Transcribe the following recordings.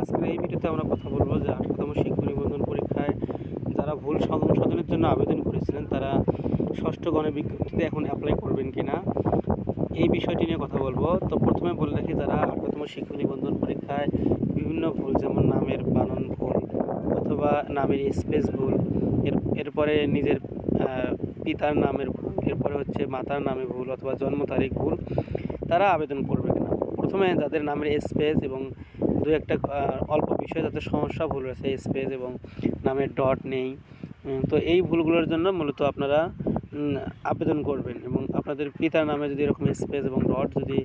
আজকের এই ভিডিওতে আমরা কথা বলব যে আঠারোতম শিক্ষক নিবন্ধন পরীক্ষায় যারা ভুল সংশোধনের জন্য আবেদন করেছিলেন, তারা ষষ্ঠ গণে বিজ্ঞপ্তিতে এখন অ্যাপ্লাই করবেন কিনা এই বিষয়টি নিয়ে কথা বলব। তো প্রথমে বলে রাখি, যারা আঠারোতম শিক্ষক নিবন্ধন পরীক্ষায় বিভিন্ন ভুল, যেমন নামের বানান ভুল অথবা নামের স্পেস ভুল, এর, এরপরে নিজের পিতার নামের ভুল, এরপরে হচ্ছে মাতার নামে ভুল অথবা জন্ম তারিখ ভুল, তারা আবেদন করবে কিনা? প্রথমে যাদের নামের স্পেস এবং দু একটা অল্প বিষয়ে যাদের সমস্যা ভুল রয়েছে স্পেস এবং নামের ডট নেই তো এই ভুলগুলোর জন্য মূলত আপনারা আবেদন করবেন এবং আপনাদের পিতার নামে যদি এরকম স্পেস এবং ডট যদি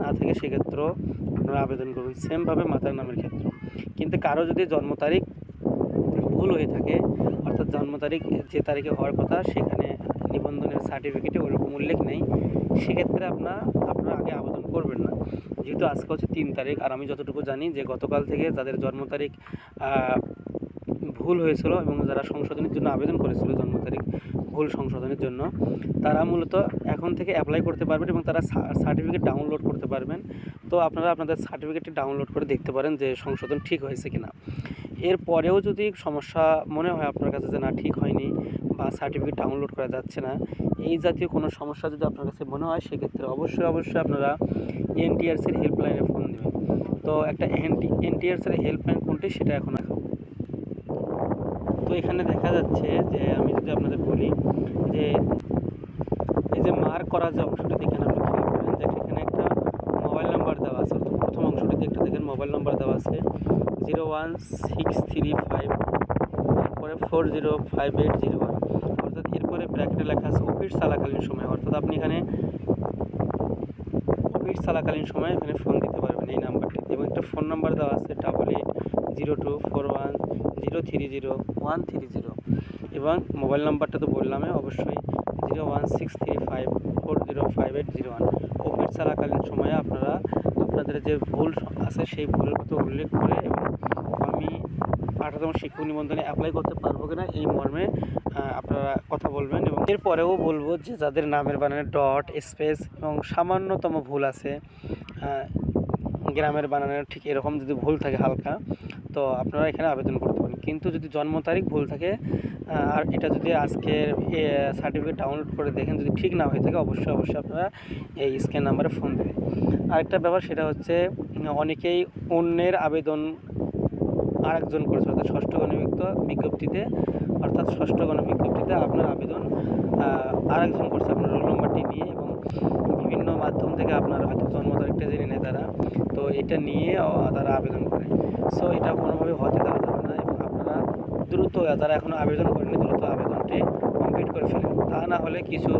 না থাকে, সেক্ষেত্রেও আপনারা আবেদন করবেন। সেমভাবে মাতার নামের ক্ষেত্রে কিন্তু কারও যদি জন্ম তারিখ ভুল হয়ে থাকে, অর্থাৎ জন্ম তারিখ যে তারিখে হওয়ার কথা, সেখানে নিবন্ধনের সার্টিফিকেটে ওরকম উল্লেখ নেই। সেক্ষেত্রে আপনার, আপনারা আগে আবেদন করবেন না। যেহেতু আজকে হচ্ছে তিন তারিখ, আর আমি যতটুকু জানি যে গতকাল থেকে যাদের জন্ম তারিখ ভুল হয়েছিল এবং যারা সংশোধনের জন্য আবেদন করেছিল জন্ম তারিখ, ভুল সংশোধনের জন্য, তারা মূলত এখন থেকে অ্যাপ্লাই করতে পারবেন এবং তারা সার্টিফিকেট ডাউনলোড করতে পারবেন। তো আপনারা আপনাদের সার্টিফিকেটটি ডাউনলোড করে দেখতে পারেন যে সংশোধন ঠিক হয়েছে কিনা। এরপরেও যদি সমস্যা মনে হয় আপনার কাছে যে না, ঠিক হয়নি বা সার্টিফিকেট ডাউনলোড করা যাচ্ছে না। এই জাতীয় কোনো সমস্যা যদি আপনার কাছে মনে হয়, সেক্ষেত্রে অবশ্যই অবশ্যই আপনারা এনটিআরসির হেল্পলাইনে ফোন দেবেন। তো একটা এনটিআরসির হেল্পলাইন কোনটি, সেটা এখন দেখাবো। তো এখানে দেখা যাচ্ছে যে, আমি যদি আপনাদের বলি যে, এই যে মার্ক করা যে অংশটি দেখেন আপনি খেয়াল করেন যে এখানে একটা মোবাইল নাম্বার দেওয়া আছে। প্রথম অংশটিতে একটা দেখেন মোবাইল নাম্বার দেওয়া আছে। Zero one six three five four zero five eight zero one অর্থাৎ এরপরে ব্র্যাকেটে লেখা আছে অফিস চলাকালীন সময়। অর্থাৎ আপনি এখানে অফিস চলাকালীন সময় এখানে ফোন দিতে পারবেন এই নাম্বারটিতে। এবং একটা ফোন নাম্বার দেওয়া আছে double eight zero two four one zero three zero one three zero এবং মোবাইল নাম্বারটা তো বললামই, অবশ্যই zero one six three five four zero five eight zero one office চলাকালীন সময়ে আপনারা আপনাদের যে ভুল আছে, সেই ভুলের কথা উল্লেখ করে এবং আমি আঠারোতম শিক্ষক নিবন্ধনে অ্যাপ্লাই করতে পারব কিনা এই মর্মে আপনারা কথা বলবেন এবং এরপরেও বলব যে যাদের নামের বানানে ডট স্পেস এবং সামান্যতম ভুল আছে গ্রামের বানানের ঠিক এরকম যদি ভুল থাকে হালকা, তো আপনারা এখানে আবেদন করতে পারেন। কিন্তু যদি জন্ম তারিখ ভুল থাকে আর এটা যদি আজকে সার্টিফিকেট ডাউনলোড করে দেখেন যদি ঠিক না হয়ে থাকে, অবশ্যই অবশ্যই আপনারা এই স্ক্যান নাম্বারে ফোন দেবেন। আরেকটা ব্যাপার সেটা হচ্ছে, অনেকেই অন্যের আবেদন আরেকজন করেছে, অর্থাৎ ষষ্ঠ গণবিজ্ঞ বিজ্ঞপ্তিতে, অর্থাৎ ষষ্ঠ গণবিজ্ঞপ্তিতে আপনার আবেদন আরেকজন করছে আপনার রোল নম্বরটি নিয়ে এবং বিভিন্ন মাধ্যম থেকে আপনার হয়তো জন্ম তারিখটা জেনে নেয় তারা। তো এটা নিয়ে তারা আবেদন করে। সো এটা কোনোভাবে হতে দেওয়া যাবে না এবং আপনারা দ্রুত, যারা এখনও আবেদন করেনি দ্রুত আবেদনটি কমপ্লিট করে ফেলেন। তা না হলে কিছু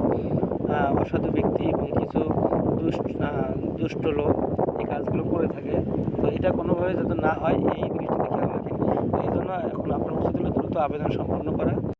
অসাধু ব্যক্তি এবং কিছু দুষ্ট দুষ্ট লোক এই কাজগুলো করে থাকে। তো এটা কোনোভাবে যাতে না হয়, এই দৃষ্টিতে জন্য এখন আপনার হলো দ্রুত আবেদন সম্পন্ন করা।